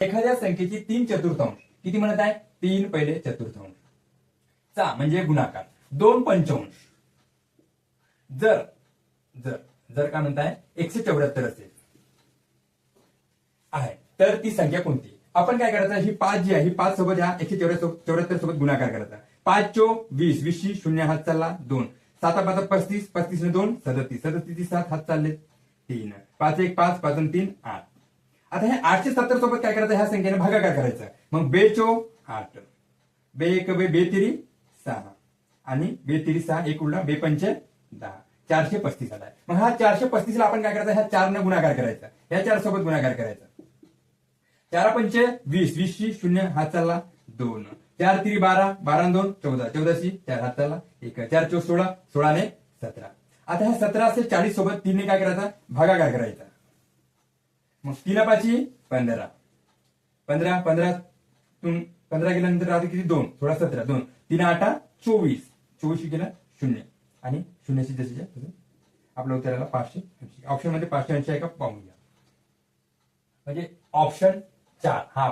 एखाद्या संख्येची तीन चतुर्थांश. किती म्हणत आहे? तीन पहिले चतुर्थांश. चा म्हणजे गुणाकार. दोन पंचवांश जर जर जर का म्हणताय एकशे चौऱ्याहत्तर असेल. आहे. तर ती संख्या कोणती? आपण काय करायचं? ही पाच जी आहे ही पाच सोबत ह्या एकशे चौऱ्याहत्तर सोबत गुणाकार करायचा. पाच चो वीस वीसशी शून्य हात चालला दोन. साता पाच पस्तीस पस्तीस ने दोन सदतीस. सदतीस सात हात चालले तीन. पाच एक पाच पाच तीन आठ. आता हे आठशे सत्तर सोबत काय करायचं? ह्या संख्येने भागाकार करायचा. मग बे चो आठ. बे एक बे बेतिरी सहा. आणि बेतिरी सहा एक उलटा बेपंचे दहा. चारशे पस्तीस आलाय. मग हा चारशे पस्तीसला आपण काय करायचं? ह्या चारने गुणाकार करायचा. या चार सोबत गुणाकार करायचा. चार पंचे वीस. वीसशी शून्य हा चालला दोन. चार तिरी बारा. बारा दोन चौदा. चौदाशी चार हात चालला एक. चार चौ सोळा. सोळाने सतरा. आता ह्या सतरा असेल चाळीस सोबत तीनने काय करायचा? भागाकार करायचा. मग तीन पाची पंधरा. पंधरा पंधरा पंधरा गेल्यानंतर राहते किती? दोन. थोडा सतरा. दोन. तीन आठा चोवीस. चोवीस गेला शून्य. आणि शून्याशी जशी आपल्या उत्तराला पाचशे ऐंशी. ऑप्शनमध्ये पाचशे ऐंशी आहे का? पाहून घ्या. म्हणजे ऑप्शन चार. हा.